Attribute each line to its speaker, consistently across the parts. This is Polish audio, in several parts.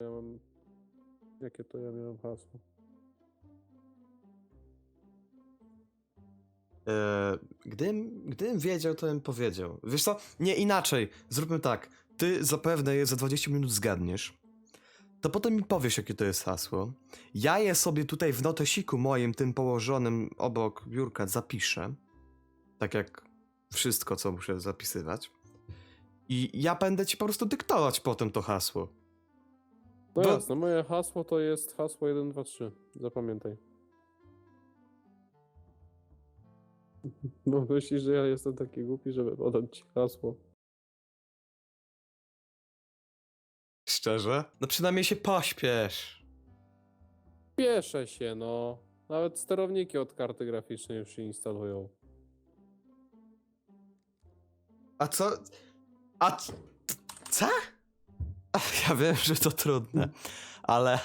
Speaker 1: Ja mam... Jakie to ja miałem hasło?
Speaker 2: E, gdybym, gdybym wiedział, to bym powiedział. Wiesz co? Nie inaczej. Zróbmy tak. Ty zapewne je za 20 minut zgadniesz. To potem mi powiesz, jakie to jest hasło. Ja je sobie tutaj w notesiku moim, tym położonym obok biurka, zapiszę. Tak jak wszystko, co muszę zapisywać. I ja będę ci po prostu dyktować potem to hasło.
Speaker 1: No
Speaker 2: Bo-
Speaker 1: jasne, moje hasło to jest hasło 123. Zapamiętaj. Bo myślisz, że ja jestem taki głupi, żeby podać ci hasło.
Speaker 2: Szczerze? No przynajmniej się pośpiesz.
Speaker 1: Pieszę się, no. Nawet sterowniki od karty graficznej już się instalują.
Speaker 2: A co? A c- co? Ja wiem, że to trudne, ale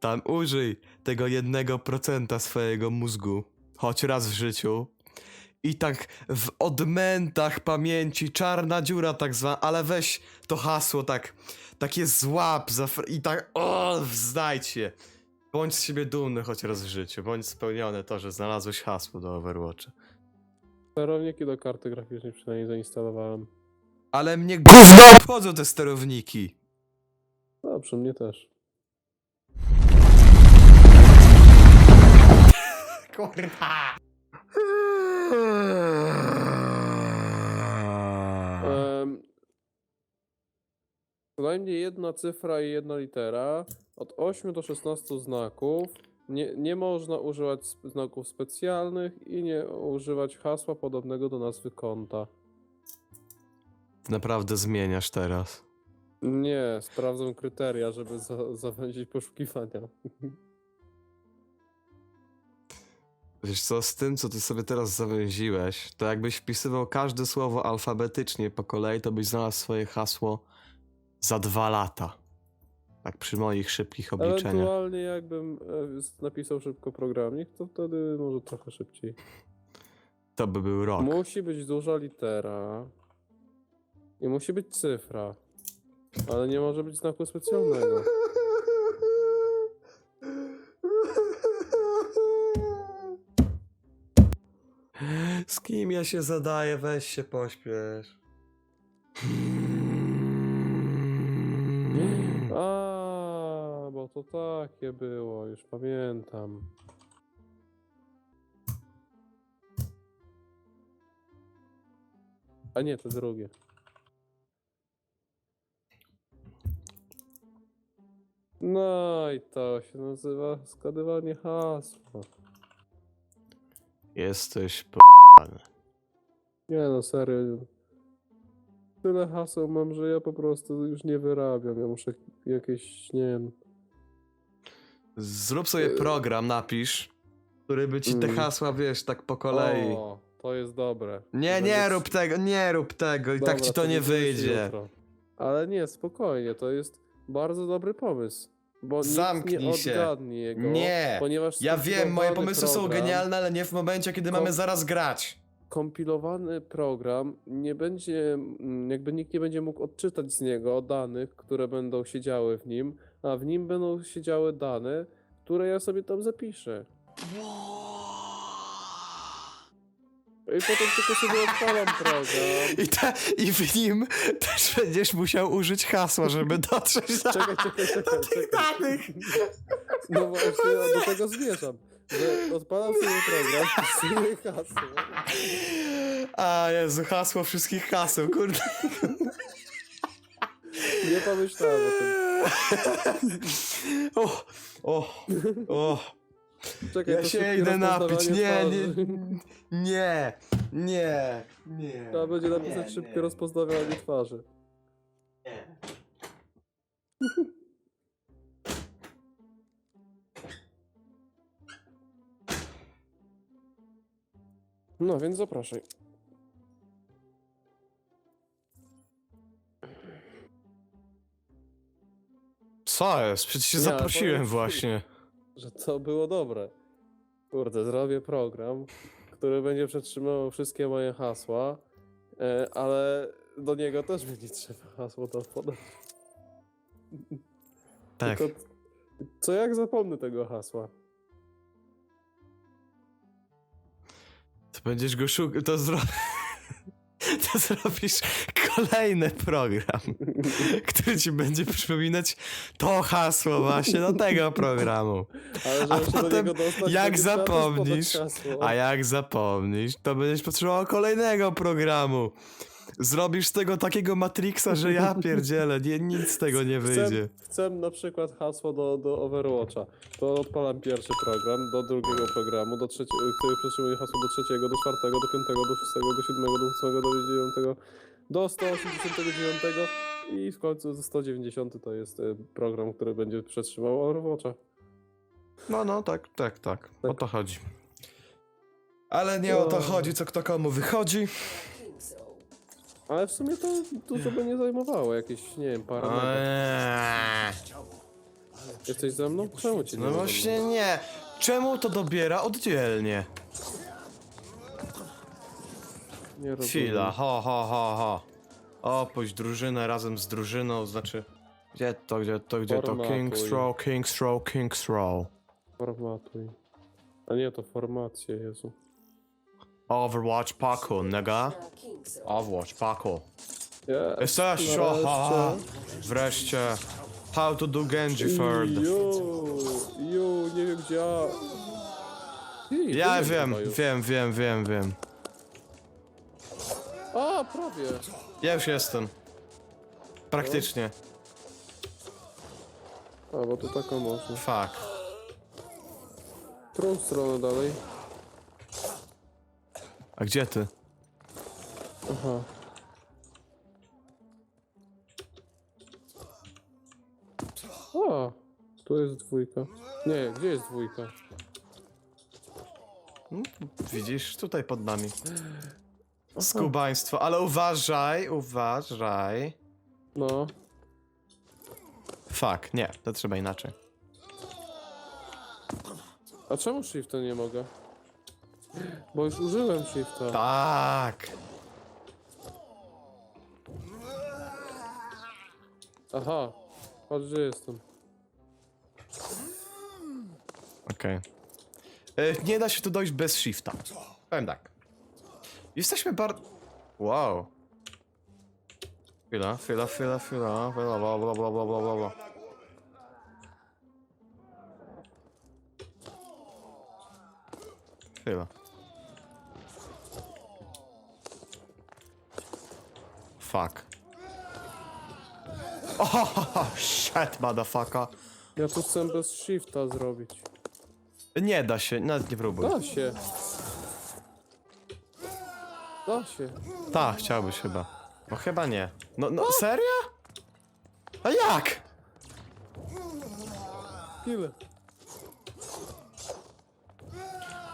Speaker 2: tam użyj tego jednego procenta swojego mózgu, choć raz w życiu. I tak w odmętach pamięci, czarna dziura tak zwana, ale weź to hasło tak, takie złap za i tak, o, je. Bądź z siebie dumny choć raz w życiu, bądź spełniony to, że znalazłeś hasło do Overwatcha.
Speaker 1: Sterowniki do karty graficznej przynajmniej zainstalowałem.
Speaker 2: Ale mnie gówno obchodzą te sterowniki.
Speaker 1: Dobrze, mnie też.
Speaker 2: Kurwa.
Speaker 1: Em, Co najmniej jedna cyfra i jedna litera. Od 8 do 16 znaków. Nie, nie można używać sp- znaków specjalnych i nie używać hasła podobnego do nazwy konta.
Speaker 2: Naprawdę zmieniasz teraz.
Speaker 1: Nie, sprawdzam kryteria, żeby za, zawęzić poszukiwania.
Speaker 2: Wiesz co, z tym, co ty sobie teraz zawęziłeś, to jakbyś wpisywał każde słowo alfabetycznie po kolei, to byś znalazł swoje hasło za dwa lata. Tak przy moich szybkich obliczeniach.
Speaker 1: Ewentualnie jakbym e, napisał szybko programik, to wtedy może trochę szybciej.
Speaker 2: To by był rok.
Speaker 1: Musi być duża litera. I musi być cyfra. Ale nie może być znaku specjalnego.
Speaker 2: Z kim ja się zadaję? Weź się pośpiesz.
Speaker 1: A, bo to takie było, już pamiętam. A nie, to drugie. No i to się nazywa zgadywanie hasła.
Speaker 2: Jesteś p...
Speaker 1: Nie no, serio. Tyle haseł mam, że ja po prostu już nie wyrabiam. Ja muszę jakieś, nie wiem.
Speaker 2: Zrób sobie program, napisz, który by ci te
Speaker 1: Mm.
Speaker 2: hasła, wiesz, tak po kolei.
Speaker 1: O, to jest dobre.
Speaker 2: Nie, nie rób tego, nie rób tego i tak
Speaker 1: Dobra,
Speaker 2: ci to nie wyjdzie.
Speaker 1: jutro. Ale nie, spokojnie, to jest bardzo dobry pomysł. Bo nikt
Speaker 2: Zamknij
Speaker 1: nie
Speaker 2: się.
Speaker 1: odgadnie jego.
Speaker 2: Nie.
Speaker 1: Ponieważ
Speaker 2: Ja wiem, moje
Speaker 1: skompilowany
Speaker 2: pomysły są
Speaker 1: program-
Speaker 2: genialne, ale nie w momencie, kiedy mamy zaraz grać.
Speaker 1: Kompilowany program nie będzie, mm, jakby nikt nie będzie mógł odczytać z niego danych, które będą siedziały w nim, a w nim będą siedziały dane, które ja sobie tam zapiszę. I potem tylko sobie odpalam program.
Speaker 2: I, te, I w nim też będziesz musiał użyć hasła, żeby dotrzeć do...
Speaker 1: Czekaj, czekaj, czekaj, czekaj.
Speaker 2: danych.
Speaker 1: No właśnie, do tego zmierzam. Że odpalam sobie program, wpisuję hasło.
Speaker 2: A Jezu, hasło wszystkich haseł, kurde.
Speaker 1: Nie pomyślałem o tym.
Speaker 2: O, o, o.
Speaker 1: Czekaj,
Speaker 2: Ja
Speaker 1: to
Speaker 2: się
Speaker 1: szybkie
Speaker 2: idę napić.
Speaker 1: rozpoznawanie
Speaker 2: Nie, nie,
Speaker 1: twarzy.
Speaker 2: nie, nie, nie.
Speaker 1: Trzeba będzie napisać
Speaker 2: nie,
Speaker 1: szybkie
Speaker 2: nie.
Speaker 1: rozpoznawanie twarzy.
Speaker 2: Nie.
Speaker 1: No, więc zapraszaj.
Speaker 2: Co jest? Przecież się
Speaker 1: Nie,
Speaker 2: zaprosiłem
Speaker 1: powiem ci-
Speaker 2: właśnie.
Speaker 1: Że to było dobre. Kurde, zrobię program, który będzie przetrzymywał wszystkie moje hasła, e, ale do niego też będzie trzeba hasło to podać.
Speaker 2: tak.
Speaker 1: Tylko, co jak zapomnę tego hasła?
Speaker 2: To będziesz go szukał, to, zro... to zrobisz kolejny program, który ci będzie przypominać to hasło właśnie do tego programu.
Speaker 1: Ale
Speaker 2: A potem,
Speaker 1: dostać,
Speaker 2: jak zapomnisz. A jak zapomnisz, to będziesz potrzebował kolejnego programu. Zrobisz z tego takiego Matrixa, że ja pierdzielę, nie, nic z tego nie wyjdzie.
Speaker 1: Chcę, chcę na przykład hasło do, do Overwatcha. To odpalam pierwszy program, do drugiego programu, do trzeciego, który przytrzymuje hasło do trzeciego, do czwartego, do piątego, do szóstego, do siódmego, do ósmego, do dziewiątego, do 189 i w końcu 190 to jest e, program, który będzie przetrzymał Overwatcha.
Speaker 2: No, no, tak, tak, tak. O
Speaker 1: Tak.
Speaker 2: to chodzi. Ale nie o to
Speaker 1: O.
Speaker 2: chodzi, co kto komu wychodzi.
Speaker 1: Ale w sumie to dużo by nie zajmowało, jakieś, nie wiem, parę metrów.
Speaker 2: Eee,
Speaker 1: Jesteś ze mną? Czemu cię nie
Speaker 2: No
Speaker 1: ma ze
Speaker 2: właśnie nie. Czemu to dobiera oddzielnie?
Speaker 1: Nie rozumiem.
Speaker 2: Chwila, ho, ho, ho, ho. Opuść drużynę razem z drużyną, znaczy... Gdzie to, gdzie to, gdzie to?
Speaker 1: Formatuj.
Speaker 2: King's Row, King's Row, King's Row.
Speaker 1: Formatuj. A nie, to formacje, Jezu.
Speaker 2: Overwatch Paku, nega. Overwatch Paku.
Speaker 1: Yes,
Speaker 2: Jesteś,
Speaker 1: nareszcie.
Speaker 2: oha! Wreszcie. How to do Genji third.
Speaker 1: Ju, ju, nie wiem gdzie ja... Ty,
Speaker 2: Ja wiem, wiem, wiem, wiem, wiem.
Speaker 1: A, prawie.
Speaker 2: Ja już jestem. Praktycznie.
Speaker 1: A, bo to taką można.
Speaker 2: Fuck.
Speaker 1: Którą stronę dalej?
Speaker 2: A gdzie ty?
Speaker 1: Aha. A, tu jest dwójka. Nie, gdzie jest dwójka?
Speaker 2: Hmm, Widzisz, tutaj pod nami. Skubaństwo, ale uważaj, uważaj.
Speaker 1: No.
Speaker 2: Fuck, nie, to trzeba inaczej.
Speaker 1: A czemu shifta nie mogę? Bo już użyłem shifta.
Speaker 2: Tak.
Speaker 1: Aha. Patrz, gdzie jestem.
Speaker 2: Okej. E, Nie da się tu dojść bez shifta. Powiem tak. Jesteśmy bar... Wow. Chwila, chwila, chwila, chwila, chwila, bla, bla, bla, bla, bla, bla. Chwila. Fuck. Oh, shit, motherfucker.
Speaker 1: Ja tu chcę bez shifta zrobić.
Speaker 2: Nie da się, nawet nie próbuj.
Speaker 1: Da się. Da się.
Speaker 2: Tak, chciałbyś chyba. No chyba nie. No, no, serio? A jak?
Speaker 1: Ile?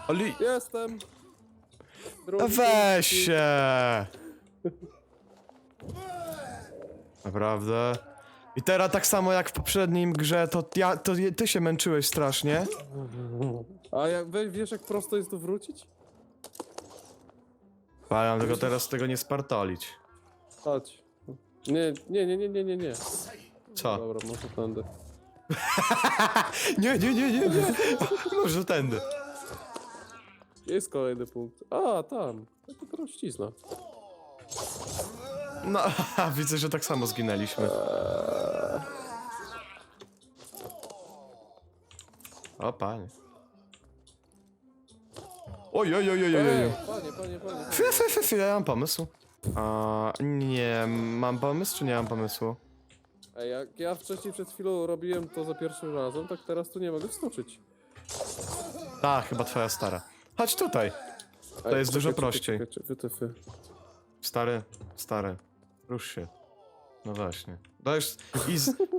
Speaker 2: Ali...
Speaker 1: Jestem. Drugi
Speaker 2: Weź
Speaker 1: shift.
Speaker 2: się! Naprawdę? I teraz tak samo jak w poprzednim grze, to ja, to ty się męczyłeś strasznie.
Speaker 1: A jak, we, wiesz jak prosto jest tu wrócić?
Speaker 2: Ale tylko teraz tego nie spartolić.
Speaker 1: Chodź. Nie, nie, nie, nie, nie, nie, nie.
Speaker 2: Co?
Speaker 1: Dobra, może tędy.
Speaker 2: Nie, nie, nie, nie, nie. Może tędy.
Speaker 1: Jest kolejny punkt. A, tam. To prościzna.
Speaker 2: No, widzę, że tak samo zginęliśmy. O, panie. Oj, oj, oj, oj, oj, oj.
Speaker 1: Ej, panie, panie, panie.
Speaker 2: Chwilę, chwilę, chwilę, chwilę, ja mam pomysł. A, nie, mam pomysł czy nie mam pomysłu?
Speaker 1: Ej, jak ja wcześniej przed chwilą robiłem to za pierwszym razem, tak teraz tu nie mogę wskoczyć.
Speaker 2: Tak, chyba twoja stara. Chodź tutaj.
Speaker 1: Ej,
Speaker 2: jest dużo
Speaker 1: czekaj,
Speaker 2: prościej.
Speaker 1: Czekaj, czekaj, wytyfy.
Speaker 2: Stary, stary. Rusz się. No właśnie. To jest,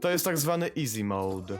Speaker 2: to jest tak zwany easy mode.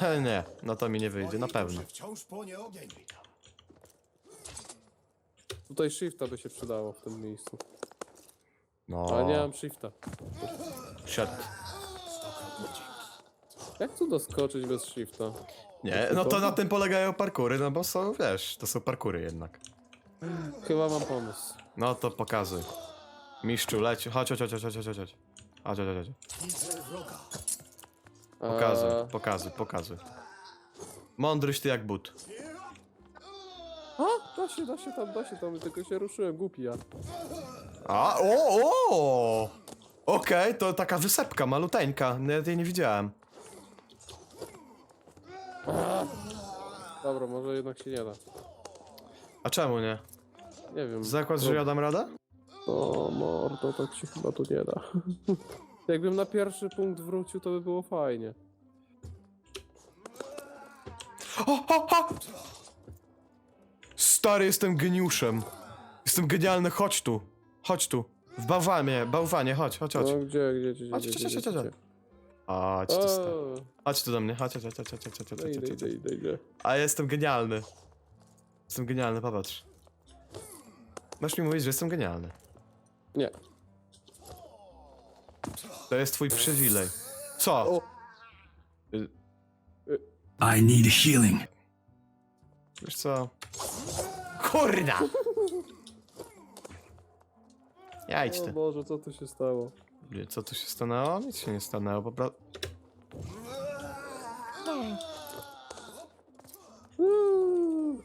Speaker 2: nie,
Speaker 3: no
Speaker 2: to mi nie wyjdzie, na pewno.
Speaker 4: Wciąż płonie ogień.
Speaker 1: Tutaj shifta by się przydało w tym miejscu.
Speaker 2: No,
Speaker 1: Ale nie mam shifta.
Speaker 2: shit.
Speaker 1: Jak tu doskoczyć bez shifta?
Speaker 2: Nie, no to na tym polegają parkury, no bo są, wiesz, to są parkury jednak.
Speaker 1: Chyba mam pomysł.
Speaker 2: No to pokazuj. Mistrzu, leć, chodź, chodź, chodź, chodź, chodź, chodź, chodź. Chodź, chodź, chodź.
Speaker 4: Widzę wroga.
Speaker 2: Pokazuj,
Speaker 1: Eee,
Speaker 2: pokazuj, pokazuj. Mądryś ty jak but.
Speaker 1: A, da się, da się tam, da się tam, tylko się ruszyłem, głupi ja.
Speaker 2: A, o, o! Okej, to taka wysepka maluteńka, nawet jej nie widziałem.
Speaker 1: Dobra, może jednak się nie da.
Speaker 2: A czemu nie?
Speaker 1: Nie wiem.
Speaker 2: Zakład, że ja dam radę?
Speaker 1: O mordo, tak się chyba tu nie da. Jakbym na pierwszy punkt wrócił, to by było fajnie.
Speaker 2: O, o, o! Stary, jestem geniuszem. Jestem genialny, chodź tu. Chodź tu. W bałwanie, bałwanie, chodź, chodź, chodź.
Speaker 1: No gdzie, gdzie, gdzie,
Speaker 2: Chodź,
Speaker 1: gdzie,
Speaker 2: chodź,
Speaker 1: gdzie,
Speaker 2: chodź,
Speaker 1: gdzie,
Speaker 2: chodź,
Speaker 1: gdzie?
Speaker 2: Chodź tu, stary.
Speaker 1: O,
Speaker 2: Chodź tu do mnie, chodź, chodź, chodź, chodź, chodź, chodź, chodź,
Speaker 1: no
Speaker 2: chodź,
Speaker 1: idę,
Speaker 2: chodź,
Speaker 1: idę,
Speaker 2: chodź.
Speaker 1: idę, idę.
Speaker 2: A ja jestem genialny. Jestem genialny, popatrz. Masz mi mówić, że jestem genialny.
Speaker 1: Nie.
Speaker 2: To jest twój przywilej. Co?
Speaker 5: I need healing.
Speaker 2: Wiesz co? Kurna! Ja idź
Speaker 1: O
Speaker 2: ty.
Speaker 1: Boże, co tu się stało?
Speaker 2: Nie, Co tu się stanęło? Nic się nie stanęło, po prostu...
Speaker 1: Uuu.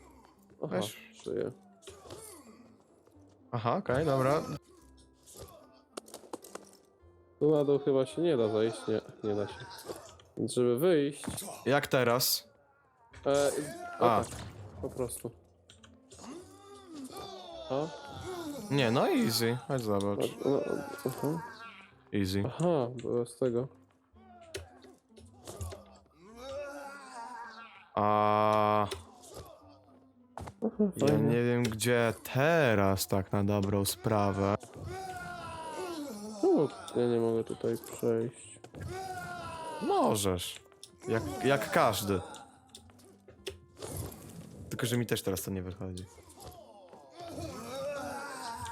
Speaker 1: Aha,
Speaker 2: Weź.
Speaker 1: żyję.
Speaker 2: Aha, okej, dobra.
Speaker 1: Tu na dół chyba się nie da zejść, nie, nie da się. Więc żeby wyjść...
Speaker 2: Jak teraz?
Speaker 1: E, o
Speaker 2: A.
Speaker 1: tak, po prostu. A?
Speaker 2: Nie, no easy. Chodź zobacz.
Speaker 1: No, no, aha.
Speaker 2: Easy.
Speaker 1: Aha, było z tego.
Speaker 2: A ja nie wiem gdzie teraz tak na dobrą sprawę.
Speaker 1: Czemu ja nie mogę tutaj przejść?
Speaker 2: Możesz. Jak, jak każdy. Tylko, że mi też teraz to nie wychodzi.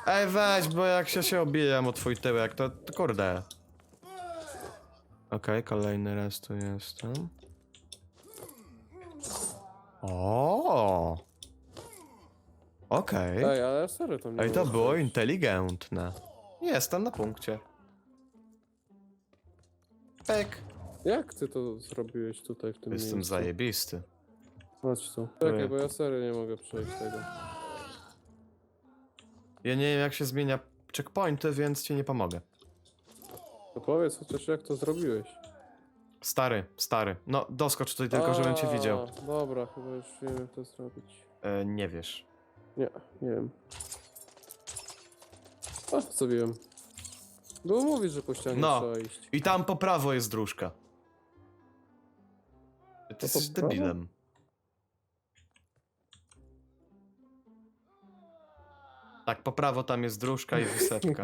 Speaker 2: Ej, weź, bo jak się się obijam o twój tyłek, to, to kurde. Okej, kolejny raz tu jestem. O. Okej.
Speaker 1: Ej, ale serio tam nie
Speaker 2: Ej, to było inteligentne. Jestem na punkcie. Pyk.
Speaker 1: Jak ty to zrobiłeś tutaj w tym
Speaker 2: Jestem
Speaker 1: miejscu?
Speaker 2: zajebisty.
Speaker 1: Chodź tu. Czekaj, bo ja serio nie mogę przejść tego.
Speaker 2: Ja nie wiem jak się zmienia checkpointy, więc ci nie pomogę.
Speaker 1: No powiedz chociaż jak to zrobiłeś.
Speaker 2: Stary, stary. No, doskocz tutaj tylko, żebym cię
Speaker 1: A,
Speaker 2: widział.
Speaker 1: Dobra, chyba już wiem jak to zrobić.
Speaker 2: E, nie wiesz.
Speaker 1: Nie, nie wiem. A, zrobiłem. Było mówić, że po ścianie
Speaker 2: No.
Speaker 1: trzeba iść.
Speaker 2: I tam po prawo jest dróżka. Ty
Speaker 1: po
Speaker 2: jesteś
Speaker 1: prawo?
Speaker 2: debilem. Tak, po prawo tam jest dróżka i wysepka.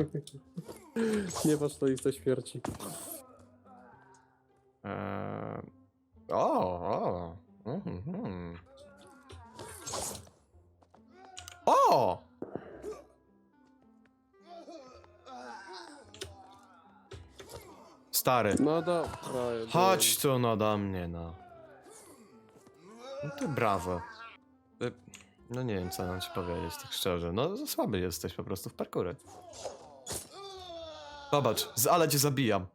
Speaker 1: nie patrz na listę śmierci.
Speaker 2: Eee... O, o. Mhm. O! Stary,
Speaker 1: No dobra.
Speaker 2: chodź tu no do mnie, no. No ty brawo. Y, No nie wiem, co mam ci powiedzieć, tak szczerze. No, za słaby jesteś po prostu w parkurze. Zobacz, z- ale cię zabijam.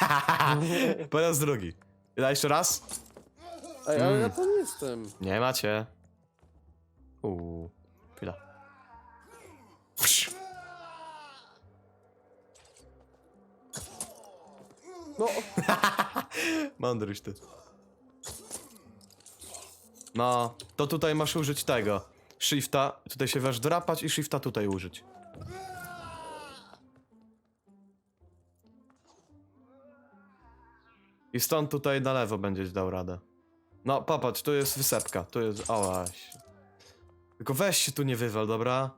Speaker 2: po raz drugi. Da jeszcze raz?
Speaker 1: Ej, ale ja
Speaker 2: Mm.
Speaker 1: tam jestem.
Speaker 2: Nie macie. Uuu,
Speaker 1: No,
Speaker 2: Mądryś ty. No, to tutaj masz użyć tego. Shifta, tutaj się waż drapać i shifta tutaj użyć. I stąd tutaj na lewo będziesz dał radę. No, popatrz, tu jest wysepka, tu jest... O, właśnie. Tylko weź się tu nie wywal, dobra?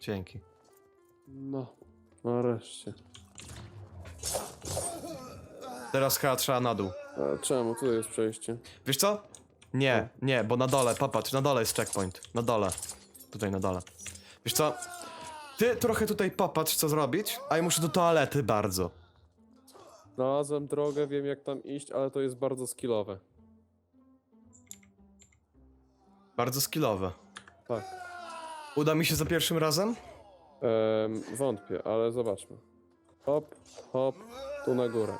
Speaker 2: Dzięki.
Speaker 1: no. Nareszcie.
Speaker 2: Teraz chyba trzeba na dół.
Speaker 1: A czemu? Tu jest przejście.
Speaker 2: Wiesz co? Nie, nie, bo na dole, popatrz, na dole jest checkpoint. Na dole. Tutaj na dole. Wiesz co? Ty trochę tutaj popatrz, co zrobić, a ja muszę do toalety bardzo.
Speaker 1: Znalazłem drogę, wiem jak tam iść, ale to jest bardzo skillowe.
Speaker 2: Bardzo skillowe.
Speaker 1: Tak.
Speaker 2: Uda mi się za pierwszym razem?
Speaker 1: Em, wątpię, ale zobaczmy. Hop, hop, tu na górę.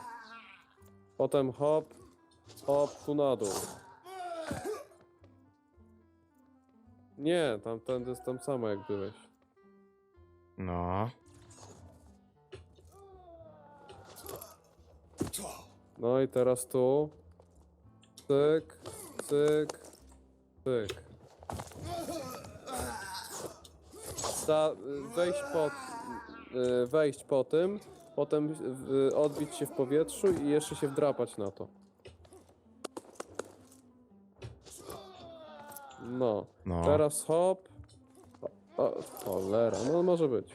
Speaker 1: Potem hop, hop, tu na dół. Nie, tamtędy jest tam samo jak byłeś.
Speaker 2: No.
Speaker 1: No i teraz tu. Cyk, cyk, cyk. Da, wejść po, y, wejść po tym, potem y, odbić się w powietrzu i jeszcze się wdrapać na to. No,
Speaker 2: No.
Speaker 1: teraz hop. O, cholera, no może być.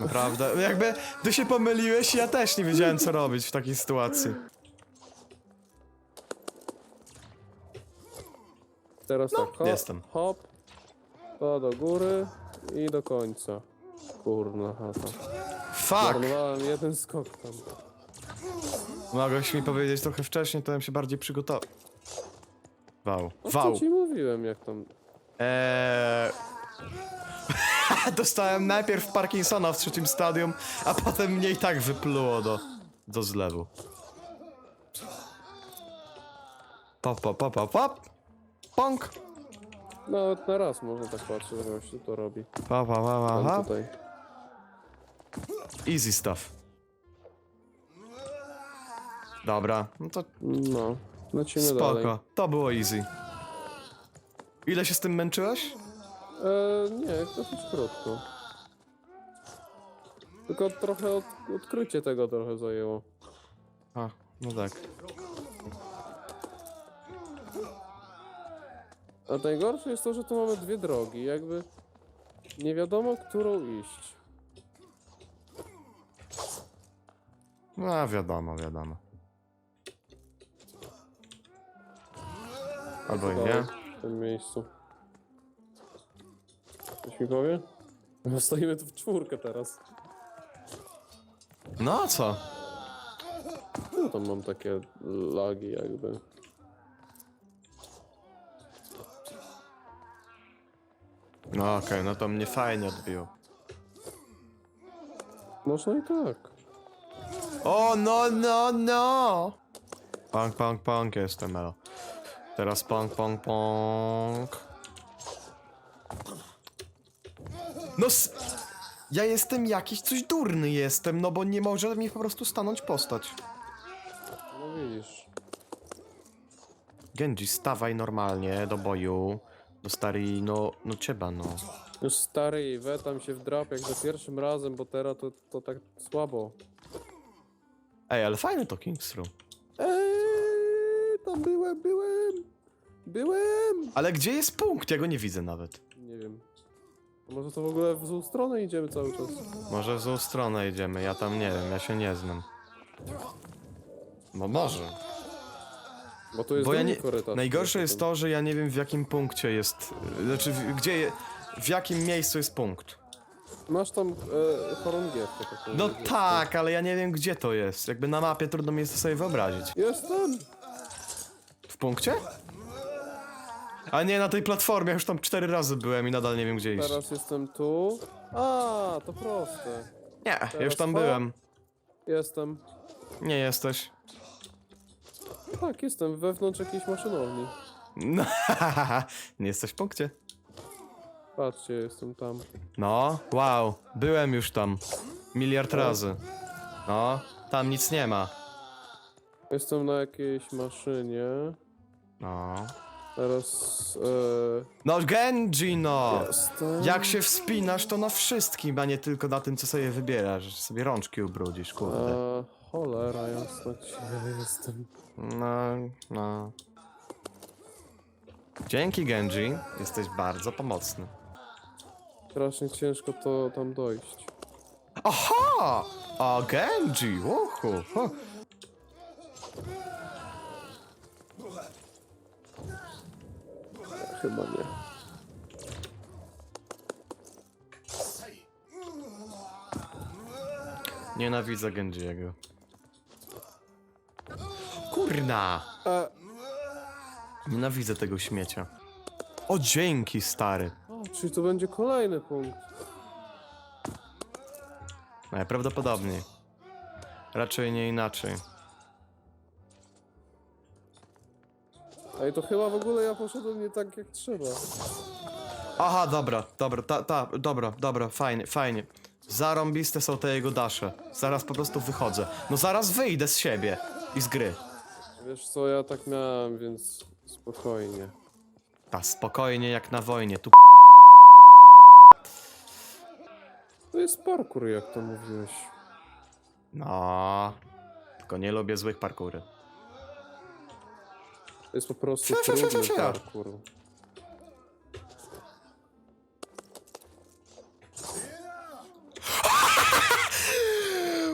Speaker 2: Naprawdę. Jakby ty się pomyliłeś, ja też nie wiedziałem co robić w takiej sytuacji.
Speaker 1: Teraz tak, hop,
Speaker 2: jestem.
Speaker 1: hop, to do góry i do końca. Kurna chata.
Speaker 2: Fuck!
Speaker 1: Jeden skok tam.
Speaker 2: Mogłeś mi powiedzieć trochę wcześniej, to bym się bardziej przygotował. Wał.
Speaker 1: No
Speaker 2: Wał.
Speaker 1: co ci mówiłem, jak tam...
Speaker 2: Eee... Dostałem najpierw Parkinsona w trzecim stadium, a potem mnie i tak wypluło do, do zlewu. Pop, pop, pop, pop, pop. Pong.
Speaker 1: Nawet na raz można tak patrzeć, że właśnie to robi.
Speaker 2: Pa, pa, pa, pa,
Speaker 1: Tam
Speaker 2: pa.
Speaker 1: tutaj.
Speaker 2: Easy stuff. Dobra, no to
Speaker 1: No, lecimy dalej.
Speaker 2: spoko. To było easy. Ile się z tym męczyłeś?
Speaker 1: E, nie, dosyć krótko. Tylko trochę od, odkrycie tego trochę zajęło.
Speaker 2: A, no tak.
Speaker 1: A najgorsze jest to, że tu mamy dwie drogi, jakby nie wiadomo, którą iść.
Speaker 2: No wiadomo, wiadomo. Albo i nie.
Speaker 1: W tym miejscu. Coś mi powie? Bo stoimy tu w czwórkę teraz.
Speaker 2: No a co?
Speaker 1: No tam mam takie lagi jakby.
Speaker 2: No okej, no to mnie fajnie odbiło.
Speaker 1: Można i tak.
Speaker 2: O, no, no, no! Punk, punk, punk jestem, elo. Teraz punk, punk, punk. No s... Ja jestem jakiś coś durny jestem, no bo nie może mi po prostu stanąć postać.
Speaker 1: No widzisz.
Speaker 2: Genji, stawaj normalnie do boju. Do starej, no, no trzeba, no.
Speaker 1: Już stary i we tam się wdrap jak za pierwszym razem, bo teraz to, to tak słabo.
Speaker 2: Ej, ale fajny to King's Room.
Speaker 1: Eee, tam byłem, byłem! Byłem!
Speaker 2: Ale gdzie jest punkt? Ja go nie widzę nawet.
Speaker 1: Nie wiem. A Może to w ogóle w złą stronę idziemy cały czas.
Speaker 2: Może w złą stronę idziemy, ja tam nie wiem, ja się nie znam. Bo może.
Speaker 1: Bo to jest
Speaker 2: Bo ja
Speaker 1: drugi
Speaker 2: nie...
Speaker 1: korytarz.
Speaker 2: Najgorsze jest to, że ja nie wiem w jakim punkcie jest... Znaczy, w- gdzie... Je... W jakim miejscu jest punkt.
Speaker 1: Masz tam e, chorągiewkę taką.
Speaker 2: No tak, ale ja nie wiem gdzie to jest. Jakby na mapie trudno mi jest to sobie wyobrazić.
Speaker 1: Jestem!
Speaker 2: W punkcie? A nie, na tej platformie już tam cztery razy byłem i nadal nie wiem gdzie iść.
Speaker 1: Teraz jestem tu. A, to proste.
Speaker 2: Nie, ja już tam byłem.
Speaker 1: Jestem.
Speaker 2: Nie jesteś.
Speaker 1: Tak, jestem wewnątrz jakiejś maszynowni.
Speaker 2: No, nie jesteś w punkcie.
Speaker 1: Patrzcie, jestem tam.
Speaker 2: No, wow, byłem już tam. Miliard razy. No, tam nic nie ma.
Speaker 1: Jestem na jakiejś maszynie.
Speaker 2: No.
Speaker 1: Teraz. E,
Speaker 2: No, Genji, no!
Speaker 1: jestem.
Speaker 2: Jak się wspinasz, to na wszystkim, a nie tylko na tym, co sobie wybierasz. że sobie rączki ubrudzisz, kurde.
Speaker 1: E, cholera, jasna, gdzie ja jestem.
Speaker 2: No, no. Dzięki, Genji. Jesteś bardzo pomocny
Speaker 1: strasznie ciężko to tam dojść.
Speaker 2: Aha! A Genji, oho! ha.
Speaker 1: Chyba nie.
Speaker 2: Nienawidzę Genji'ego. Kurna!
Speaker 1: E,
Speaker 2: Nienawidzę tego śmiecia. O dzięki, stary
Speaker 1: czyli to będzie kolejny punkt.
Speaker 2: Najprawdopodobniej. Raczej nie inaczej.
Speaker 1: Ej, to chyba w ogóle ja poszedłem nie tak jak trzeba.
Speaker 2: Aha, dobra, dobra, ta, ta, dobra, dobra, fajnie, fajnie. Zarąbiste są te jego dasze. Zaraz po prostu wychodzę. No zaraz wyjdę z siebie i z gry.
Speaker 1: Wiesz co, ja tak miałem, więc spokojnie.
Speaker 2: Ta, spokojnie jak na wojnie, tu
Speaker 1: To jest parkour, jak to mówiłeś.
Speaker 2: No. Tylko nie lubię złych parkury.
Speaker 1: To jest po prostu
Speaker 2: fia,
Speaker 1: trudny
Speaker 2: fia, fia.
Speaker 1: parkour.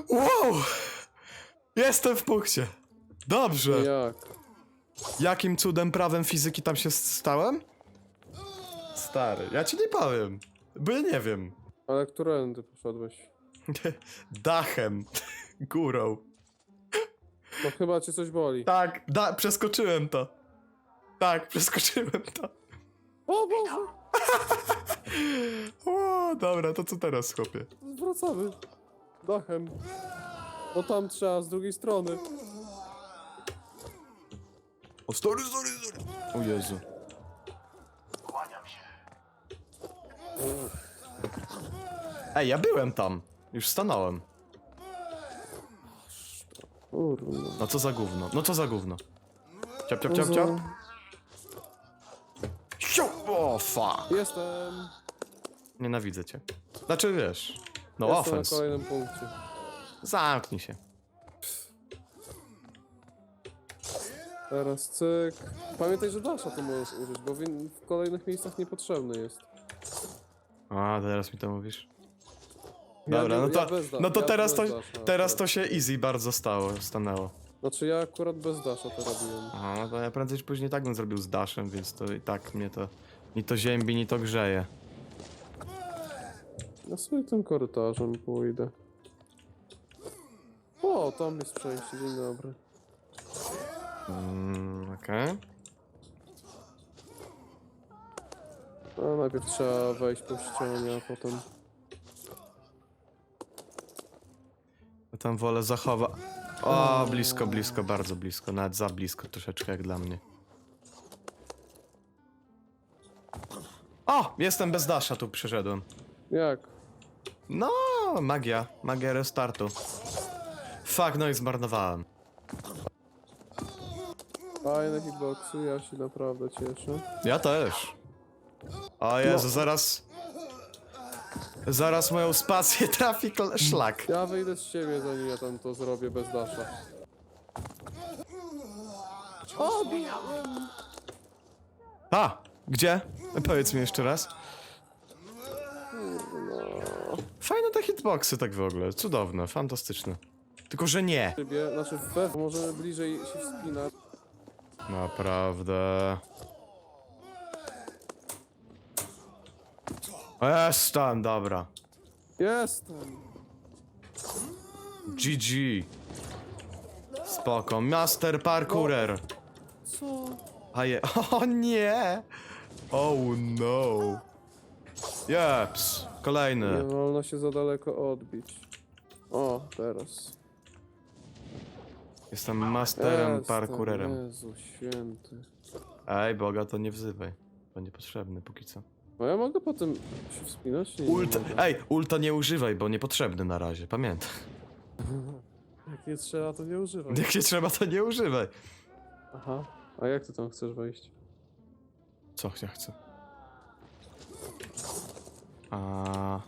Speaker 2: Wow! Jestem w punkcie. Dobrze.
Speaker 1: Jak?
Speaker 2: Jakim cudem prawem fizyki tam się stałem? Stary, ja ci nie powiem. Bo ja nie wiem.
Speaker 1: Ale którędy poszedłeś?
Speaker 2: Dachem. Górą.
Speaker 1: No chyba cię coś boli.
Speaker 2: Tak, da przeskoczyłem to. Tak, przeskoczyłem to.
Speaker 1: O Boże!
Speaker 2: O, dobra, to co teraz, chłopie?
Speaker 1: Wracamy. Dachem. No tam trzeba, z drugiej strony.
Speaker 2: O, sorry, sorry, sorry. O Jezu. Ej, ja byłem tam. Już stanąłem.
Speaker 1: Kurwa.
Speaker 2: No co za gówno, no co za gówno. Ciap, ciap, ciap, ciap. Siu! O, fuck.
Speaker 1: Jestem.
Speaker 2: Nienawidzę cię. Znaczy, wiesz. No,
Speaker 1: Jestem
Speaker 2: offense.
Speaker 1: na kolejnym punkcie.
Speaker 2: Zamknij się.
Speaker 1: Teraz cyk. Pamiętaj, że dasza to możesz użyć, bo w, in- w kolejnych miejscach niepotrzebny jest.
Speaker 2: A, teraz mi to mówisz. Dobra, no to, no to teraz to,
Speaker 1: dasza
Speaker 2: teraz to się easy bardzo stało, stanęło.
Speaker 1: Znaczy ja akurat bez dasza to robiłem.
Speaker 2: Aha, no to ja prędzej czy później tak bym zrobił z daszem, więc to i tak mnie to ni to ziębi, ni to grzeje.
Speaker 1: Ja sobie tym korytarzem pójdę. O, tam jest przejście, dzień dobry.
Speaker 2: Mm, okej.
Speaker 1: A najpierw trzeba wejść po ścianie, a potem...
Speaker 2: tam wolę zachowa... O, blisko, blisko, bardzo blisko, nawet za blisko troszeczkę jak dla mnie. O, jestem bez dasza, tu przyszedłem.
Speaker 1: Jak?
Speaker 2: No, magia, magia restartu. Fuck, no i zmarnowałem.
Speaker 1: Fajne hitboxy, ja się naprawdę cieszę.
Speaker 2: Ja też. O Jezu,
Speaker 1: No.
Speaker 2: zaraz... Zaraz moją spację trafi szlak.
Speaker 1: Ja wyjdę z siebie, zanim ja tam to zrobię bez dasza. O!
Speaker 2: A, gdzie? Powiedz mi jeszcze raz. Fajne te hitboxy tak w ogóle, cudowne, fantastyczne. Tylko, że nie.
Speaker 1: Znaczy we możemy bliżej się wspinać.
Speaker 2: Naprawdę. Jestem, dobra.
Speaker 1: Jestem!
Speaker 2: GG. Spoko, master parkourer.
Speaker 1: Co?
Speaker 2: A je... O nie! Oh no. Jeps,
Speaker 1: Nie
Speaker 2: kolejny.
Speaker 1: wolno się za daleko odbić. O, teraz.
Speaker 2: Jestem masterem
Speaker 1: Jestem,
Speaker 2: parkourerem.
Speaker 1: Jezu święty.
Speaker 2: Ej, Boga, to nie wzywaj. To niepotrzebny póki co.
Speaker 1: No ja mogę potem się wspinać? Nie, nie
Speaker 2: Ult...
Speaker 1: mogę.
Speaker 2: Ej, ulta nie używaj, bo niepotrzebny na razie, pamiętaj.
Speaker 1: Jak nie trzeba, to nie używaj.
Speaker 2: Jak się trzeba, to nie używaj.
Speaker 1: Aha. A jak ty tam chcesz wejść?
Speaker 2: Co ja chcę? A...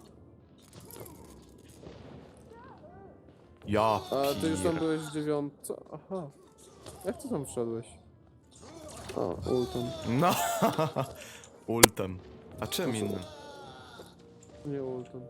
Speaker 2: Ja
Speaker 1: A ty już tam
Speaker 2: pier-
Speaker 1: byłeś w dziewiątce? Aha. Jak ty tam wszedłeś? A, ultem.
Speaker 2: No, ultem. A czym innym?
Speaker 1: Nie ultem.